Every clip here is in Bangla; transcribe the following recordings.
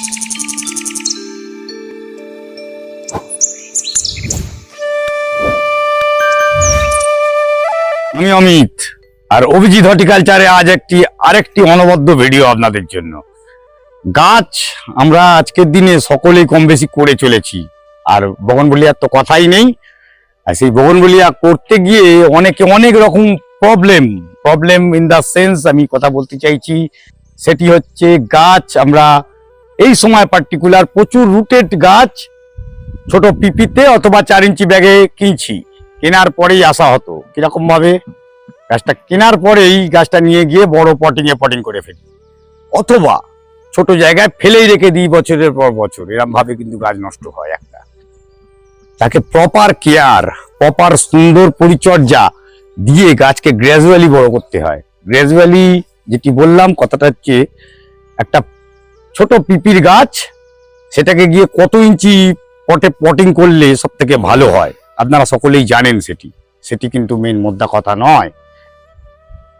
আমি অমিত, আর অভিজিৎ হর্টিকালচারে আজ একটি, আরেকটি অনবদ্য ভিডিও আপনাদের জন্য। গাছ আমরা আজকের দিনে সকলেই কম বেশি করে চলেছি, আর বগনবলিয়ার তো কথাই নেই। আর সেই বগনবলিয়া করতে গিয়ে অনেকে অনেক রকম problem problem in the sense আমি কথা বলতে চাইছি, সেটি হচ্ছে গাছ আমরা এই সময় পার্টিকুলার প্রচুর রুটেড গাছ ছোট পিপিতে অথবা চার ইঞ্চি ব্যাগে কিনছি। কেনার পরেই আসা হতো। কীরকম ভাবে গাছটা কেনার পরেই গাছটা নিয়ে গিয়ে বড় পটিং এ পটিং করে ফেলি। অথবা ছোট জায়গায় ফেলেই রেখে দিই বছরের পর বছর। এরকম ভাবে কিন্তু গাছ নষ্ট হয় একটা। তাকে প্রপার কেয়ার প্রপার সুন্দর পরিচর্যা দিয়ে গাছকে গ্র্যাজুয়ালি বড় করতে হয়। গ্র্যাজুয়ালি যেটি বললাম কথাটা হচ্ছে একটা ছোট পিপির গাছ, সেটাকে গিয়ে কত ইঞ্চি পটে পটিং করলে সব থেকে ভালো হয়? আপনারা সকলেই জানেন সেটি। সেটি কিন্তু মেন মোদ্দা কথা নয়।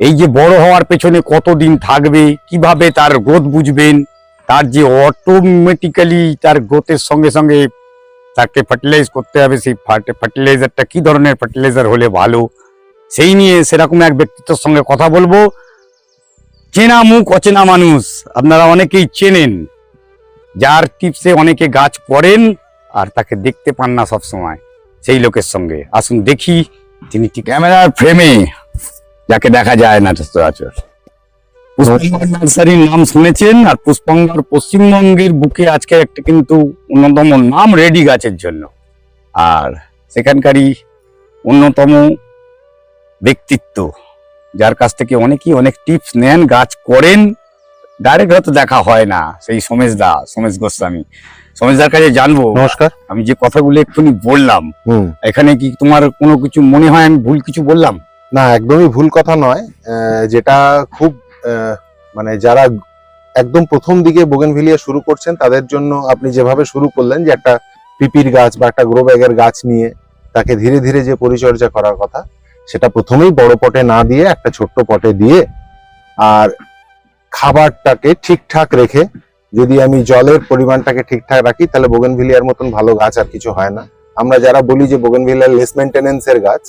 এই যে বড় হওয়ার পেছনে কতদিন থাকবে, কীভাবে তার গ্রোথ বুঝবেন, তার যে অটোমেটিক্যালি তার গ্রোথের সঙ্গে সঙ্গে তাকে ফার্টিলাইজ করতে হবে, সেই ফার্টিলাইজারটা কি ধরনের ফার্টিলাইজার হলে ভালো? সেই নিয়ে সেরকম এক ব্যক্তিত্বের সঙ্গে কথা বলব। চেনা মুখ, অচেনা মানুষ। আপনারা অনেকেই চেনেন। যার টিপসে অনেকে গাছ করেন আর তাকে দেখতে পান না সব সময় সেই লোকের সঙ্গে। আসুন দেখি তিনি ক্যামেরার ফ্রেমে যাকে দেখা যায় না সচরাচর। পুষ্পঙ্গর নার্সারির নাম শুনেছেন আর পুষ্পঙ্গর পশ্চিমবঙ্গের বুকে আজকে একটা কিন্তু অন্যতম নাম রেডি গাছের জন্য। আর সেখানকারই অন্যতম ব্যক্তিত্ব। যার কাছ থেকে অনেকেই অনেক টিপস নেন গাছ করেন ডাইরেক্ট হয়তো দেখা হয় না। সেই সোমেশ দা সোমেশ গোস্বামী। সোমেশ সোমেশদার কাছে জানব। নমস্কার। আমি যে কথাগুলো এক্ষুনি বললাম এখানে কি তোমার কোনো কিছু মনে হয়? আমি ভুল কিছু বললাম? না একদমই ভুল কথা নয়। আহ, যেটা খুব মানে যারা একদম প্রথম দিকে বোগেনভিলিয়া শুরু করছেন তাদের জন্য আপনি যেভাবে শুরু করলেন যে একটা পিপির গাছ বা একটা গ্রো ব্যাগের গাছ নিয়ে তাকে ধীরে ধীরে যে পরিচর্যা করার কথা সেটা প্রথমেই বড় পটে না দিয়ে, একটা ছোট্ট পটে দিয়ে আর খাবারটাকে ঠিকঠাক রেখে, যদি আমি জলের পরিমাণটাকে ঠিকঠাক রাখি, তাহলে বোগেনভিলিয়ার মতন ভালো গাছ আর কিছু হয় না। আমরা যারা বলি যে বোগেনভিলিয়ার লেস মেনটেনেন্সের গাছ,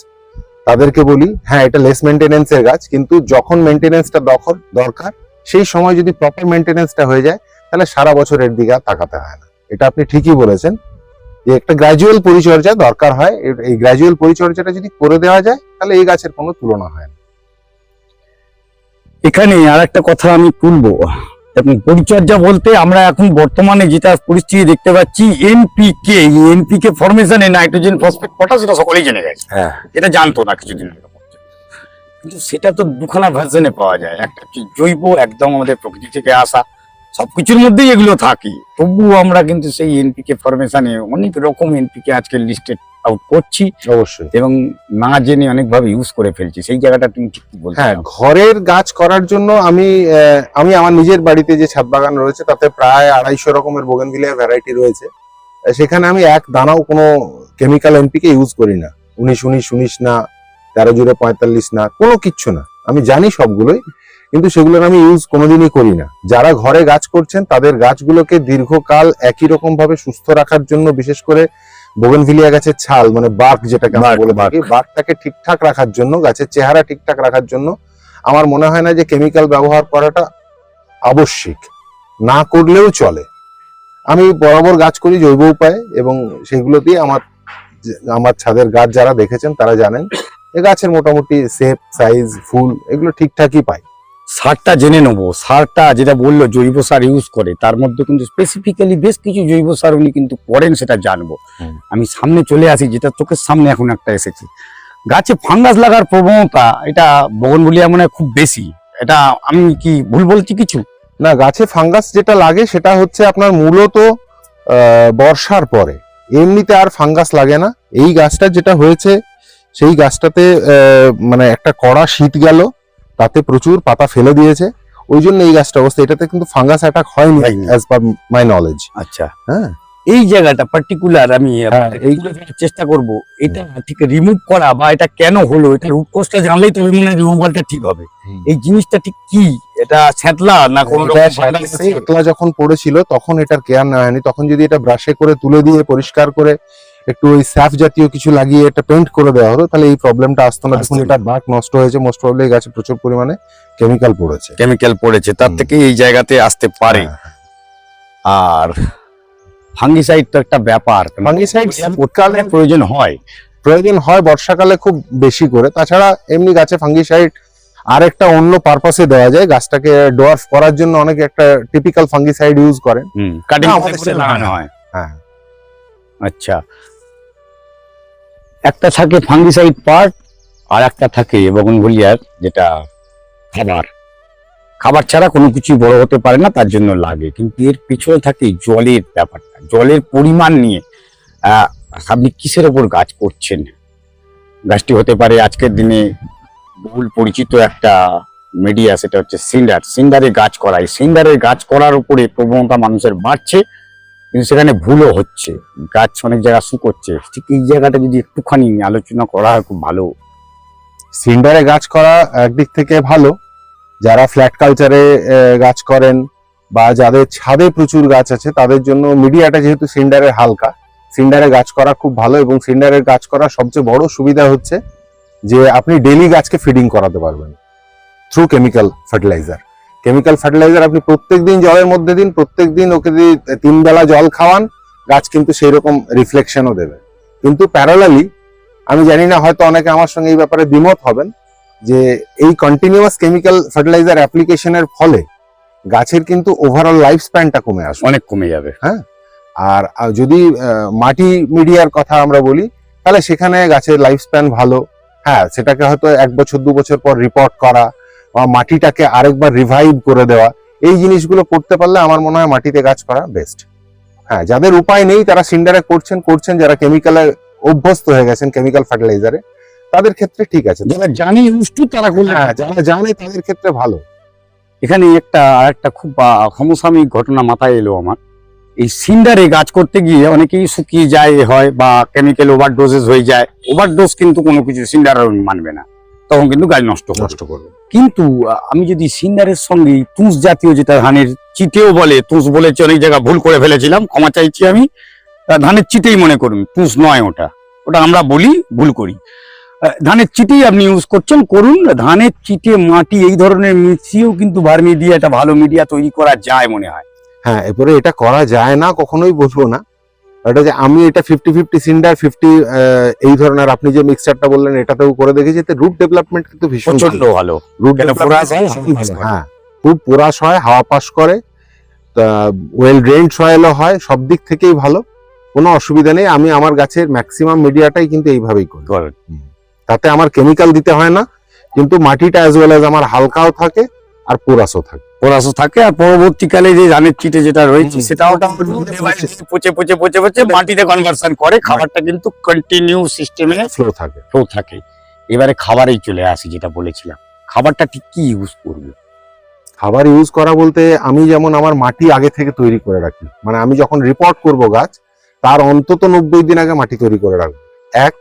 তাদেরকে বলি হ্যাঁ এটা লেস মেনটেনেন্সের গাছ, কিন্তু যখন মেনটেনেন্সটা দরকার, সেই সময় যদি প্রপার মেনটেনেন্সটা হয়ে যায়, তাহলে সারা বছর এর দিকে আর তাকাতে হয় না। এটা আপনি ঠিকই বলেছেন। যে একটা গ্র্যাজুয়াল পরিচর্যা দরকার হয় এই গ্র্যাজুয়াল পরিচর্যাটা যদি করে দেওয়া যায় তাহলে এই গাছের কোনো তুলনা হয় না। এখানে আর একটা কথা আমি তুলবো। এবং পরিচর্যা বলতে আমরা এখন বর্তমানে যেটা পরিস্থিতি দেখতে পাচ্ছি এনপিকে এনপিকে ফরমেশনে নাইট্রোজেন ফসফেট পটাশ এটা সকলেই জেনে গেছে। হ্যাঁ। এটা জানতো না কিছুদিন কিন্তু সেটা তো দুখানা ভার্সনে পাওয়া যায়। একটা জৈব একদম আমাদের প্রকৃতি থেকে আসা। সবকিছুর মধ্যেই এগুলো থাকে। তবুও আমরা কিন্তু সেই এনপিকে ফরমেশনে অনেক রকম এনপিকে আজকে লিস্টেড আউট করছি। অবশ্যই। এবং না জেনে অনেকভাবে ইউজ করে ফেলছি। সেই জায়গাটা তুমি ঠিক বলছো? হ্যাঁ ঘরের গাছ করার জন্য আমি আমি আমার নিজের বাড়িতে যে ছাদ বাগান রয়েছে তাতে প্রায় আড়াইশো রকমের বোগেনভিলিয়ার ভ্যারাইটি রয়েছে। সেখানে আমি এক দানাও কোনো কেমিক্যাল এনপিকে ইউজ করি না। উনিশ উনিশ উনিশ না তেরো জিরো পঁয়তাল্লিশ না কোনো কিচ্ছু না। আমি জানি সবগুলোই। কিন্তু সেগুলোর আমি ইউজ কোনোদিনই করি না। যারা ঘরে গাছ করছেন তাদের গাছগুলোকে দীর্ঘকাল একই রকম ভাবে সুস্থ রাখার জন্য বিশেষ করে বোগেনভিলিয়া গাছের ছাল মানে বাঘ যেটাকে আমরা বলে। থাকি বার্কটাকে ঠিকঠাক রাখার জন্য গাছের চেহারা ঠিকঠাক রাখার জন্য আমার মনে হয় না যে কেমিক্যাল ব্যবহার করাটা আবশ্যিক। না করলেও চলে। আমি বরাবর গাছ করি জৈব উপায়ে এবং সেগুলো দিয়ে আমার আমার ছাদের গাছ যারা দেখেছেন তারা জানেন এ গাছের মোটামুটি শেপ সাইজ ফুল এগুলো ঠিকঠাকই পাই সারটা জেনে নেব। সারটা যেটা বলল জৈব সার ইউজ করে তার মধ্যে কিন্তু স্পেসিফিক্যালি বেশ কিছু জৈব সার উনি কিন্তু করেন সেটা জানব। আমি সামনে চলে আসি যেটা চোখের সামনে এখন একটা এসেছে। গাছে ফাঙ্গাস লাগার প্রবণতা এটা বগনবলিয়া মনে খুব বেশি। এটা আমি কি ভুল বলছি কিছু? না গাছে ফাঙ্গাস যেটা লাগে সেটা হচ্ছে আপনার মূলত বর্ষার পরে। এমনিতে আর ফাঙ্গাস লাগে না। এই গাছটা যেটা হয়েছে সেই গাছটাতে মানে একটা কড়া শীত গেল। তাতে প্রচুর পাতা ফেলে দিয়েছে। ওই জন্য এই গাছটা অবস্থা। এটাতে কিন্তু ফাঙ্গাস অ্যাটাক হয়নি। অ্যাজ পার মাই নলেজ আচ্ছা। হ্যাঁ। এই জায়গাটা পার্টিকুলার আমি হ্যাঁ, এই- চেষ্টা করব এটা ঠিক রিমুভ করা বা এটা কেন হলো এটা রুট জানলেই তবে মনে রিমুভালটা ঠিক হবে। এই জিনিসটা ঠিক কি? এটা স্যাঁতলা না কোনো? শেকলা যখন পড়েছিল তখন এটার কেয়ার নেওয়া হয়নি। তখন যদি এটা ব্রাশে করে তুলে দিয়ে পরিষ্কার করে একটু ওই স্যাফ জাতীয় কিছু লাগিয়ে এটা পেন্ট করে দেওয়া হতো তাহলে এই প্রবলেমটা আসতো না। দেখুন এটা বাঁক নষ্ট হয়েছে মোস্ট প্রবলি গাছে প্রচুর পরিমাণে কেমিক্যাল পড়েছে। কেমিক্যাল পড়েছে তার থেকে এই জায়গাতে আসতে পারে। হ্যাঁ। আর ফাঙ্গিসাইড তো একটা ব্যাপার। Fungicide শীতকালে প্রয়োজন হয়। প্রয়োজন হয় বর্ষাকালে খুব বেশি করে। তাছাড়া এমনি গাছে ফাঙ্গিসাইড আর একটা অন্য পারপাসে দেওয়া যায়। গাছটাকে ডোয়ার্ফ করার জন্য অনেকে একটা টিপিক্যাল ফাঙ্গিসাইড ইউজ করেন। কাটিং। হয়। হ্যাঁ। আচ্ছা। একটা থাকে ফাঙ্গিসাইড পার্ট আর একটা থাকে বগনভুলিয়ার যেটা খাবার। খাবার ছাড়া কোনো কিছু বড় হতে পারে না, তার জন্য লাগে। কিন্তু এর পিছনে থাকে জলের ব্যাপারটা। জলের পরিমাণ নিয়ে আপনি কিসের ওপর গাছ করছেন? গাছটি হতে পারে আজকের দিনে বহুল পরিচিত একটা মিডিয়া সেটা হচ্ছে সিন্ডার। সিন্ডারে গাছ করা এই সিন্ডারে গাছ করার উপরে প্রবণতা মানুষের বাড়ছে। কিন্তু সেখানে ভুলও হচ্ছে। গাছ অনেক জায়গা শুকোচ্ছে। ঠিক এই জায়গাটা যদি একটুখানি আলোচনা করা হয়, খুব ভালো। সিন্ডারে গাছ করা একদিক থেকে ভালো। যারা ফ্ল্যাট কালচারে গাছ করেন বা যাদের ছাদে প্রচুর গাছ আছে, তাদের জন্য মিডিয়াটা যেহেতু সিন্ডারের হালকা, সিন্ডারে গাছ করা খুব ভালো এবং সিন্ডারের গাছ করা সবচেয়ে বড় সুবিধা হচ্ছে যে আপনি ডেলি গাছকে ফিডিং করাতে পারবেন। Through chemical fertiliser chemical fertiliser আপনি প্রত্যেকদিন জলের মধ্যে দিন প্রত্যেকদিন ওকে যদি তিন বেলা জল খাওয়ান গাছ কিন্তু সেই রকম রিফ্লেকশনও দেবে। কিন্তু প্যারালালি আমি জানি না হয়তো অনেকে আমার সঙ্গে এই ব্যাপারে দ্বিমত হবেন যে এই কন্টিনিউয়াস কেমিক্যাল ফার্টিলাইজার অ্যাপ্লিকেশনের ফলে গাছের কিন্তু ওভারঅল লাইফ স্প্যানটা কমে আসবে। অনেক কমে যাবে। হ্যাঁ? আর যদি মাটি মিডিয়ার কথা আমরা বলি তাহলে সেখানে গাছের লাইফ স্প্যান ভালো। হ্যাঁ সেটাকে হয়তো এক বছর দু বছর পর রিপোর্ট করা মাটিটাকে আরেকবার রিভাইভ করে দেওয়া এই জিনিসগুলো করতে পারলে আমার মনে হয় মাটিতে গাছ করা বেস্ট হ্যাঁ যাদের উপায় নেই তারা সিন্ডারে করছেন করছেন যারা কেমিক্যালে অভ্যস্ত হয়ে গেছেন কেমিক্যাল ফার্টিলাইজারে তাদের ক্ষেত্রে ঠিক আছে। যারা জানি উষ্টু তারা করলে হ্যাঁ যারা জানে তাদের ক্ষেত্রে ভালো। এখানে একটা একটা খুব সমসাময়িক ঘটনা মাথায় এলো আমার। এই সিন্ডারে গাছ করতে গিয়ে অনেকেই শুকিয়ে যায় হয় বা কেমিক্যাল ওভারডোজেস হয়ে যায়। ওভারডোজ কিন্তু কোনো কিছু সিন্ডার মানবে না। তখন কিন্তু গাছ নষ্ট নষ্ট করবে কিন্তু আমি যদি সিন্ডারের সঙ্গে তুষ জাতীয় যেটা ধানের চিটেও বলে তুষ বলেছে অনেক জায়গা ভুল করে ফেলেছিলাম ক্ষমা চাইছি আমি ধানের চিটেই মনে করুন তুষ নয় ওটা। ওটা আমরা বলি ভুল করি। ধানের চিটেই আপনি ইউজ করছেন করুন ধানের চিটে মাটি এই ধরনের মিশিয়েও কিন্তু ভার্মিডিয়া একটা ভালো মিডিয়া তৈরি করা যায় মনে হয়। হ্যাঁ এরপরে এটা করা যায় না কখনোই বলব না। এটা যে আমি এটা ফিফটি ফিফটি সিন্ডার ফিফটি এই ধরনের আপনি যে মিক্সারটা বললেন এটাতেও করে দেখেছি এতে রুট ডেভেলপমেন্ট কিন্তু ভীষণ ভালো। রুট পোরাস হয়, হাওয়া পাস করে। হ্যাঁ। খুব পোরাস হয় হাওয়া পাস করে। ওয়েল ড্রেন্ড সয়েলও হয় সব দিক থেকেই ভালো। কোনো অসুবিধা নেই আমি আমার গাছের ম্যাক্সিমাম মিডিয়াটাই কিন্তু এইভাবেই করি। তাতে আমার কেমিক্যাল দিতে হয় না কিন্তু মাটিটা অ্যাজ ওয়েল অ্যাজ আমার হালকাও থাকে আর পোরাসও থাকে। পোরাসও থাকে আর পরবর্তীকালে যে ধানের চিটে যেটা রয়েছে সেটাও পচে পচে পচে পচে মাটিতে কনভার্সন করে খাবারটা কিন্তু কন্টিনিউ সিস্টেমে ফ্লো থাকে। ফ্লো থাকে। এবারে খাবারেই চলে আসি যেটা বলেছিলাম। খাবারটা ঠিক কি ইউজ করবে? খাবার ইউজ করা বলতে আমি যেমন আমার মাটি আগে থেকে তৈরি করে রাখি। মানে আমি যখন রিপোর্ট করব গাছ তার অন্তত নব্বই দিন আগে মাটি তৈরি করে রাখব। এক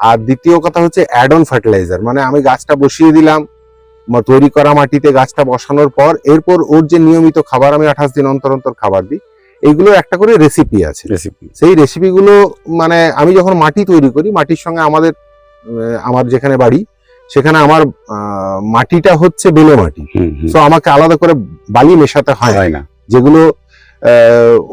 আর দ্বিতীয় কথা হচ্ছে অ্যাড অন ফার্টিলাইজার মানে আমি গাছটা বসিয়ে দিলাম তৈরি করা মাটিতে গাছটা বসানোর পর এরপর ওর যে নিয়মিত খাবার আমি আঠাশ দিন অন্তর অন্তর খাবার দিই এইগুলো একটা করে রেসিপি আছে। রেসিপি সেই রেসিপিগুলো মানে আমি যখন মাটি তৈরি করি মাটির সঙ্গে আমাদের আমার যেখানে বাড়ি সেখানে আমার মাটিটা হচ্ছে বেলে মাটি। তো আমাকে আলাদা করে বালি মেশাতে হয় না। যেগুলো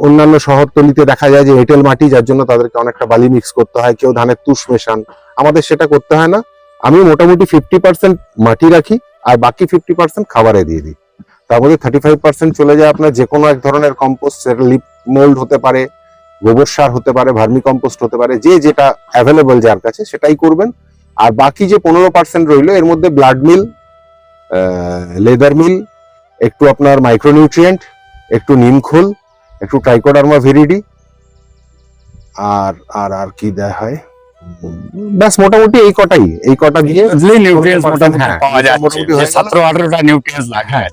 অন্যান্য শহরতলিতে দেখা যায় যে এঁটেল মাটি যার জন্য তাদেরকে অনেকটা বালি মিক্স করতে হয় কেউ ধানের তুষ মেশান। আমাদের সেটা করতে হয় না। আমি মোটামুটি ফিফটি পার্সেন্ট মাটি রাখি। আর বাকি ফিফটি পার্সেন্ট খাবারে দিয়ে দিই। তার মধ্যে থার্টি ফাইভ পার্সেন্ট চলে যায় আপনার যে কোনো এক ধরনের কম্পোস্ট সেটা লিপ মোল্ড হতে পারে, গোবর সার হতে পারে, ভার্মি কম্পোস্ট হতে পারে, যে যেটা অ্যাভেলেবল যার কাছে সেটাই করবেন। আর বাকি যে পনেরো পার্সেন্ট রইল, এর মধ্যে ব্লাড মিল লেদার মিল একটু আপনার মাইক্রোনিউট্রিয়েন্ট একটু নিমখোল একটু ট্রাইকোডার্মা ভিরিডি আর আর আর কি দেয়া হয়? ব্যাস মোটামুটি এই কটাই। এই কটা দিয়ে নিউট্রিয়েন্টস মোটামুটি হ্যাঁ,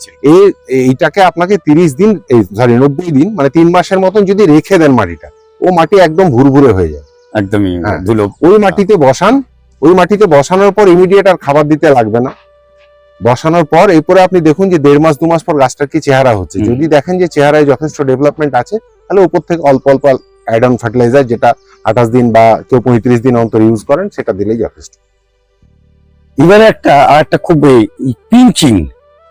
এইটাকে আপনাকে তিরিশ দিন সরি নব্বই দিন মানে তিন মাসের মতন যদি রেখে দেন মাটিটা ও মাটি একদম ভুরভুরে হয়ে যায়। একদমই। ধুলো। ওই মাটিতে বসান ওই মাটিতে বসানোর পর ইমিডিয়েট আর খাবার দিতে লাগবে না। বসানোর পর এরপরে আপনি দেখুন যে দেড় মাস দু মাস পর গাছটার কি চেহারা হচ্ছে। যদি দেখেন যে চেহারায় যথেষ্ট ডেভেলপমেন্ট আছে তাহলে উপর থেকে অল্প অল্প অ্যাড অন ফার্টিলাইজার যেটা আঠাশ দিন বা কেউ পঁয়ত্রিশ দিন অন্তর ইউজ করেন সেটা দিলেই যথেষ্ট। এবারে একটা আর একটা খুব পিঞ্চিং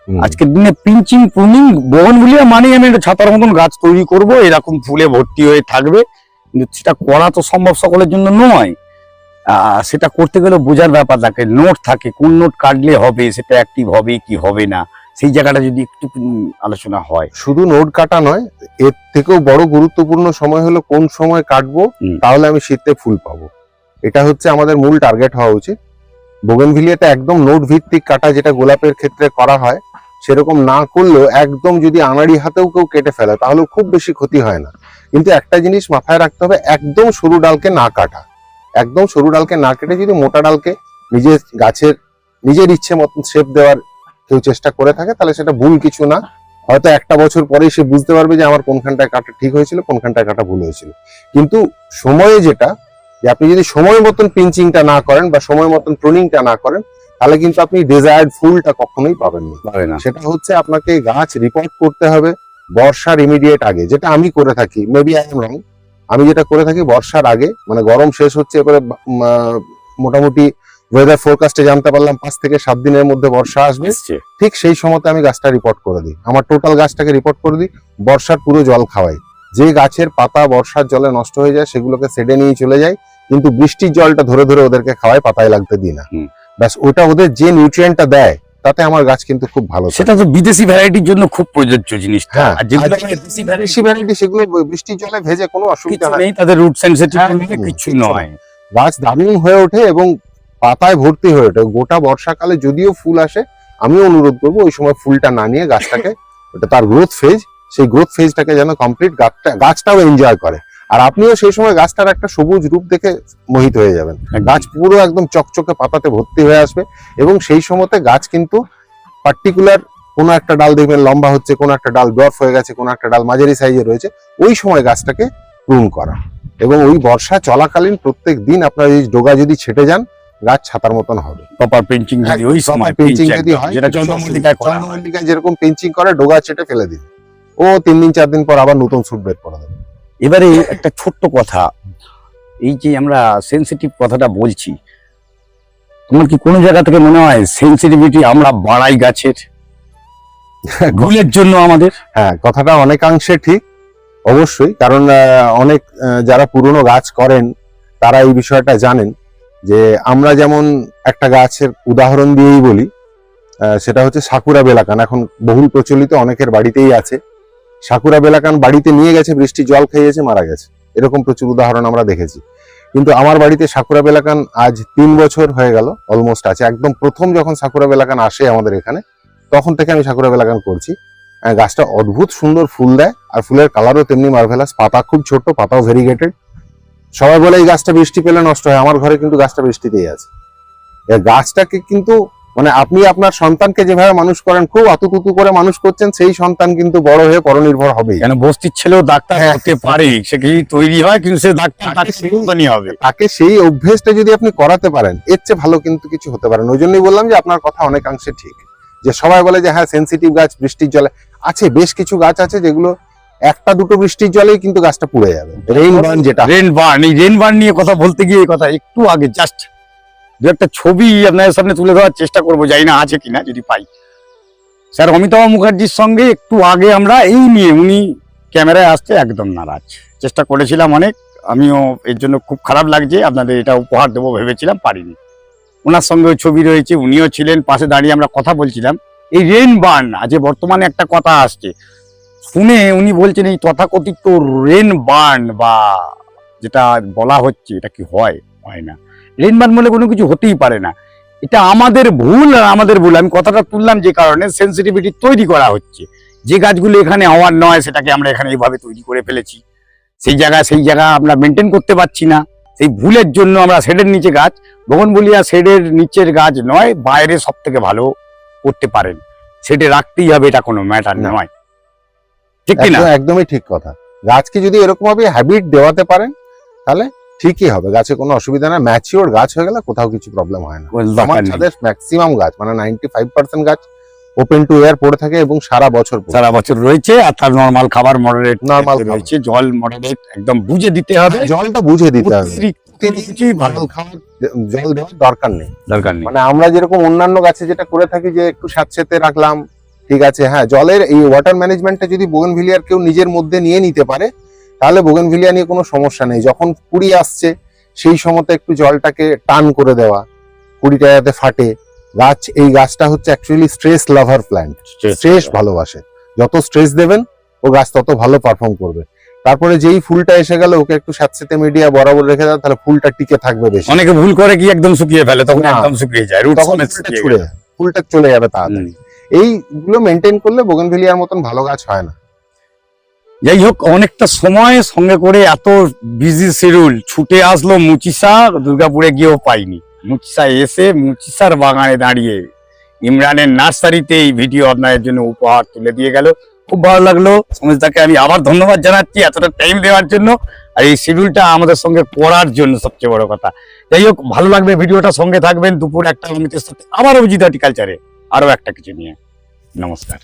আজকের দিনে পিঞ্চিং প্রুনিং বগনভিলিয়া মানে আমি একটা ছাতার মতন গাছ তৈরি করব এরকম ফুলে ভর্তি হয়ে থাকবে। কিন্তু সেটা করা তো সম্ভব সকলের জন্য নয়। আহ, সেটা করতে গেলে বোঝার ব্যাপার থাকে নোট থাকে কোন নোট কাটলে হবে সেটা অ্যাক্টিভ হবে কি হবে না। সেই জায়গাটা যদি একটু আলোচনা হয়। শুধু নোট কাটা নয় এর থেকেও বড় গুরুত্বপূর্ণ সময় হলো কোন সময় কাটবো তাহলে আমি শীতে ফুল পাবো। এটা হচ্ছে আমাদের মূল টার্গেট হওয়া উচিত। বোগেনভিলিয়াতে একদম নোট ভিত্তিক কাটা যেটা গোলাপের ক্ষেত্রে করা হয় সেরকম না করলেও একদম যদি আনাড়ি হাতেও কেউ কেটে ফেলে তাহলে খুব বেশি ক্ষতি হয় না। কিন্তু একটা জিনিস মাথায় রাখতে হবে একদম সরু ডালকে না কাটা। একদম সরু ডালকে না কেটে যদি মোটা ডালকে নিজের গাছের নিজের ইচ্ছে মতন শেপ দেওয়ার কেউ চেষ্টা করে থাকে তাহলে সেটা ভুল কিছু না। হয়তো একটা বছর পরেই সে বুঝতে পারবে যে আমার কোনখানটায় কাটা ঠিক হয়েছিল কোনখানটায় কাটা ভুল হয়েছিল। কিন্তু সময়ে যেটা যে আপনি যদি সময় মতন পিঞ্চিংটা না করেন বা সময় মতন প্রুনিংটা না করেন তাহলে কিন্তু আপনি ডিজায়ার্ড ফুলটা কখনোই পাবেন না। সেটা হচ্ছে আপনাকে গাছ রিপোর্ট করতে হবে বর্ষার ইমিডিয়েট আগে যেটা আমি করে থাকি মেবি আই এম রং আমি যেটা করে থাকি বর্ষার আগে মানে গরম শেষ হচ্ছে এবারে মোটামুটি ওয়েদার ফোরকাস্টে জানতে পারলাম পাঁচ থেকে সাত দিনের মধ্যে বর্ষা আসবে। ঠিক সেই সময়তে আমি গাছটা রিপোর্ট করে দিই। আমার টোটাল গাছটাকে রিপোর্ট করে দিই বর্ষার পুরো জল খাওয়াই। যে গাছের পাতা বর্ষার জলে নষ্ট হয়ে যায় সেগুলোকে সেডে নিয়ে চলে যায় কিন্তু বৃষ্টির জলটা ধরে ধরে ওদেরকে খাওয়াই পাতায় লাগতে দিই না। ব্যাস ওটা ওদের যে নিউট্রিয়েন্টটা দেয় তাতে আমার গাছ কিন্তু খুব ভালো সেটা তো বিদেশি ভ্যারাইটির জন্য খুব প্রযোজ্য জিনিস হ্যাঁ, আর যেগুলো আর আমরা দেশি variety দেশি ভ্যারাইটি সেগুলো বৃষ্টির জলে ভেজে কোনো অসুবিধা নেই তাদের রুট সেন্সিটিভ হ্যাঁ, কিছু নয়। গাছ দারুণ হয়ে ওঠে এবং পাতায় ভর্তি হয়ে ওঠে। গোটা বর্ষাকালে যদিও ফুল আসে আমি অনুরোধ করব ওই সময় ফুলটা না নিয়ে গাছটাকে ওটা তার গ্রোথ ফেজ সেই গ্রোথ ফেজটাকে যেন কমপ্লিট গাছটা গাছটাও এনজয় করে। আর আপনিও সেই সময় গাছটার একটা সবুজ রূপ দেখে মোহিত হয়ে যাবেন। গাছ পুরো একদম চকচকে পাতাতে ভর্তি হয়ে আসবে এবং সেই সময়তে গাছ কিন্তু পার্টিকুলার কোনো একটা ডাল দেখবেন লম্বা হচ্ছে কোনো একটা ডাল ডর্ফ হয়ে গেছে কোনো একটা ডাল মাঝারি সাইজে রয়েছে ওই সময় গাছটাকে প্রুন করা। এবং ওই বর্ষা চলাকালীন প্রত্যেক দিন আপনার এই ডোগা যদি ছেটে যান গাছ ছাতার মতন হবে। প্রপার পেঞ্চিং যদি ওই সময় যদি হয় যেটা চন্দ্রমল্লিকায় করা চন্দ্রমল্লিকায় যেরকম পেঞ্চিং করে ডোগা ছেটে ফেলে দিন ও তিন দিন চার দিন পর আবার নতুন সুট বের করে দেবে। এবারে একটা ছোট্ট কথা এই যে আমরা সেনসিটিভ কথাটা বলছি তোমার কি কোনো জায়গা থেকে মনে হয় সেনসিটিভিটি আমরা বাড়াই গাছের? ভুলের জন্য আমাদের? হ্যাঁ কথাটা অনেকাংশে ঠিক অবশ্যই। কারণ অনেক যারা পুরনো গাছ করেন তারা এই বিষয়টা জানেন। যে আমরা যেমন একটা গাছের উদাহরণ দিয়েই বলি সেটা হচ্ছে সাকুরা বেলাকান। এখন বহুল প্রচলিত, অনেকের বাড়িতেই আছে। সাকুরা বেলাকান বাড়িতে নিয়ে গেছে, বৃষ্টি জল খেয়েছে, মারা গেছে। এরকম প্রচুর উদাহরণ আমরা দেখেছি। কিন্তু আমার বাড়িতে সাকুরা বেলাকান আজ তিন বছর হয়ে গেল অলমোস্ট আছে। একদম প্রথম যখন সাকুরা বেলাকান আসে আমাদের এখানে, তখন থেকে আমি সাকুরা বেলাকান করছি। গাছটা অদ্ভুত সুন্দর ফুল দেয়, আর ফুলের কালারও তেমনি মার্ভেলাস পাতা খুব ছোট, পাতাও ভেরিগেটেড সবাই বলে এই গাছটা বৃষ্টি পেলে নষ্ট হয়। আমার ঘরে কিন্তু গাছটা বৃষ্টিতেই আছে। এই গাছটাকে কিন্তু মানে আপনি আপনার সন্তানকে যেভাবে মানুষ করেন খুব আতুতুতু করে মানুষ করছেন সেই সন্তান কিন্তু বড় হয়ে পরনির্ভর হবেই। কেন বস্তির ছেলেও ডাক্তার হ্যাঁ। হতে পারে সে কি তৈরি হয় কিন্তু সে ডাক্তার হবে। তাকে সেই অভ্যেসটা যদি আপনি করাতে পারেন এর চেয়ে ভালো কিন্তু কিছু হতে পারে না। ওই জন্যই বললাম যে আপনার কথা অনেকাংশে ঠিক। যে সবাই বলে যে হ্যাঁ সেনসিটিভ গাছ বৃষ্টির জলে আছে বেশ কিছু গাছ আছে যেগুলো একটা দুটো বৃষ্টির জলেই কিন্তু গাছটা পুড়ে যাবে। রেইন বার্ন যেটা। রেন বার্ন এই রেন বার্ন নিয়ে কথা বলতে গিয়ে এই কথা একটু আগে জাস্ট দু একটা ছবি আপনাদের সামনে তুলে ধরার চেষ্টা করব জানি না আছে কিনা যদি পাই। স্যার অমিতাভ মুখার্জির সঙ্গে একটু আগে আমরা এই নিয়ে উনি ক্যামেরায় আসতে একদম নারাজ। চেষ্টা করেছিলাম অনেক আমিও এর জন্য খুব খারাপ লাগছে আপনাদের এটা উপহার দেবো ভেবেছিলাম পারিনি। ওনার সঙ্গেও ছবি রয়েছে উনিও ছিলেন পাশে দাঁড়িয়ে আমরা কথা বলছিলাম। এই রেন বার্ন আজকে বর্তমানে একটা কথা আসছে শুনে উনি বলছেন এই তথাকথিত রেন বার্ন বা যেটা বলা হচ্ছে এটা কি হয়? হয় না। রেন বার্ন বলে কোনো কিছু হতেই পারে না। এটা আমাদের ভুল আর আমাদের ভুল। আমি কথাটা তুললাম যে কারণে সেন্সিটিভিটি তৈরি করা হচ্ছে। যে গাছগুলো এখানে হওয়ার নয় সেটাকে আমরা এখানে এইভাবে তৈরি করে ফেলেছি। সেই জায়গা সেই জায়গা আমরা মেনটেন করতে পারছি না। সেই ভুলের জন্য আমরা শেডের নিচে গাছ বগনবলিয়া শেডের নিচের গাছ নয় বাইরে সব থেকে ভালো করতে পারেন। সেটে রাখতেই হবে এটা কোনো ম্যাটার নয়। ঠিক কি না একদমই ঠিক কথা। গাছকে যদি এরকম ভাবে হ্যাবিট দেওয়াতে পারেন তাহলে ঠিকই হবে। গাছে কোনো অসুবিধা না। ম্যাচিওর গাছ হয়ে গেলে কোথাও কিছু প্রবলেম হয় না। কোনো আমার ছাদের ম্যাক্সিমাম গাছ মানে নাইনটি ফাইভ পার্সেন্ট গাছ ওপেন টু এয়ার পড়ে থাকে এবং সারা বছর সারা বছর রয়েছে আর তার নর্মাল খাবার মডারেট খাবার। রয়েছে। জল মডারেট একদম বুঝে দিতে হবে। জলটা বুঝে দিতে হবে। জল দেওয়ার দরকার নেই। দরকার নেই। মানে আমরা যেরকম অন্যান্য গাছে যেটা করে থাকি যে একটু স্যাঁতসেঁতে রাখলাম ঠিক আছে হ্যাঁ জলের এই ওয়াটার ম্যানেজমেন্টটা যদি বোগেনভিলিয়ার কেউ নিজের মধ্যে নিয়ে নিতে পারে তাহলে বোগেনভিলিয়া নিয়ে কোনো সমস্যা নেই। যখন কুড়ি আসছে সেই সময়তে একটু জলটাকে টান করে দেওয়া কুড়িটা যাতে ফাটে। গাছ এই গাছটা হচ্ছে actually stress lover plant stress ভালোবাসে। যত স্ট্রেস দেবেন ও গাছ তত ভালো পারফর্ম করবে। তারপরে যেই ফুলটা এসে গেল ওকে একটু স্যাঁতসেতে মিডিয়া বরাবর রেখে দাও তাহলে ফুলটা টিকে থাকবে বেশি। অনেকে ভুল করে কি একদম শুকিয়ে ফেলে তখন একদম শুকিয়ে যায় তখন ফুলটা ছুড়ে ফুলটা চলে যাবে তাড়াতাড়ি। এইগুলো মেনটেন করলে বোগেনভিলিয়ার মতন ভালো গাছ হয় না। যাই হোক, অনেকটা সময় সঙ্গে করে এত বিজি শিডিউল ছুটে আসলো মুচিসা, দুর্গাপুরে গিয়েও পাইনি। মুচিসা এসে মুচিসার বাগানে দাঁড়িয়ে ইমরানের নার্সারিতে এই ভিডিও আপনাদের জন্য উপহার তুলে দিয়ে গেল। খুব ভালো লাগল। সমেশদাকে আমি আবার ধন্যবাদ জানাচ্ছি এতটা টাইম দেওয়ার জন্য। আর এই শিডিউলটা আমাদের সঙ্গে করার জন্য সবচেয়ে বড় কথা। যাই হোক, ভালো লাগবে ভিডিওটা সঙ্গে থাকবেন। দুপুর একটা অমিতের সাথে আবার অভিজিৎ হর্টিকালচারে। আরও একটা কিছু নিয়ে। নমস্কার।